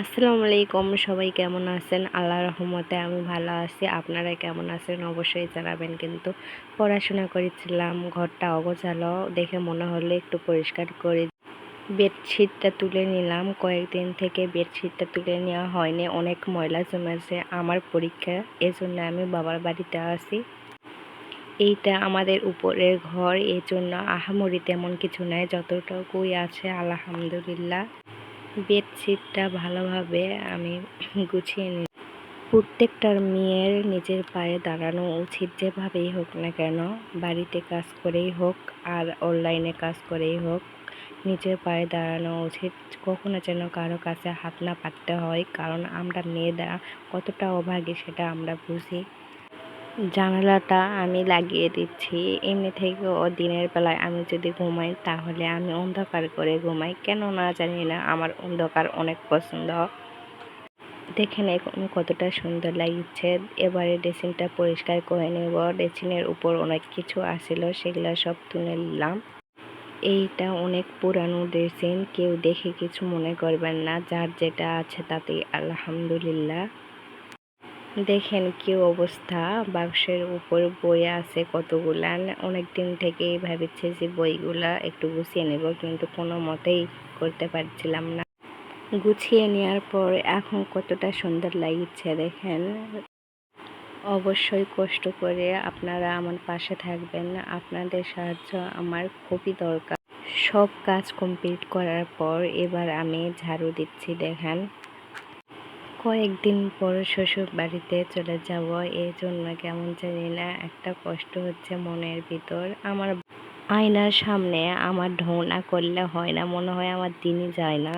আসসালামু আলাইকুম, সবাই কেমন আছেন? আল্লাহ রহমতে আমি ভালো আছি। আপনারা কেমন আছেন অবশ্যই জানাবেন। কিন্তু পড়াশোনা করেছিলাম, ঘরটা অগোছালো, দেখে মনে হলো একটু পরিষ্কার করে বেডশিটটা তুলে নিলাম। কয়েকদিন থেকে বেডশিটটা তুলে নেওয়া হয়নি, অনেক ময়লা জমেছে। আমার পরীক্ষা এজন্য আমি বাবার বাড়িতে আসি এইটা আমাদের উপরের ঘর এই জন্য আহামরি তেমন কিছু নাই, যতটুকুই আছে, আলহামদুলিল্লাহ। বেডশিটটা ভালোভাবে আমি গুছিয়ে নিই প্রত্যেকটার মেয়ের নিজের পায়ে দাঁড়ানো উচিত যেভাবেই হোক না কেন। বাড়িতে কাজ করেই হোক আর অনলাইনে কাজ করেই হোক, নিজের পায়ে দাঁড়ানো উচিত। কখনো যেন কারও কাছে হাত না পাততে হয়, কারণ আমরা মেয়েরা কতটা অভাগী সেটা আমরা বুঝি। জানালাটা আমি লাগিয়ে দিচ্ছি। এমনি থেকেও দিনের বেলায় আমি যদি ঘুমাই, তাহলে আমি অন্ধকার করে ঘুমাই। কেন না জানি না, আমার অন্ধকার অনেক পছন্দ। দেখেন এখন কতটা সুন্দর লাগছে। এবারে ড্রেসিংটা পরিষ্কার করে নেব। ড্রেসিংয়ের উপর অনেক কিছু আসছিল সেগুলো সব তুলে নিলাম। এইটা অনেক পুরানো ড্রেসিং, কেউ দেখে কিছু মনে করবেন না। যার যেটা আছে তাতেই, আলহামদুলিল্লাহ। দেখেন কি অবস্থা। বাক্সের উপর বই আছে কতগুলা। অনেক দিন থেকেই ভেবেছি যে বইগুলা একটু গুছিয়ে নেব, কিন্তু কোনো মতেই করতে পারছিলাম না। গুছিয়ে নেওয়ার পর এখন কতটা সুন্দর লাগছে দেখেন। অবশ্যই কষ্ট করে আপনারা আমার পাশে থাকবেন। আপনাদের সাহায্য আমার খুবই দরকার। সব কাজ কমপ্লিট করার পর এবার আমি ঝাড়ু দিচ্ছি, দেখেন। কয়েকদিন পর শ্বশুর বাড়িতে চলে যাব এই জন্য কেমন জানি না, একটা কষ্ট হচ্ছে মনের ভিতর। আমার আয়নার সামনে আমার ঢোনা করলে হয় না, মনে হয় আমার দিনই যায় না।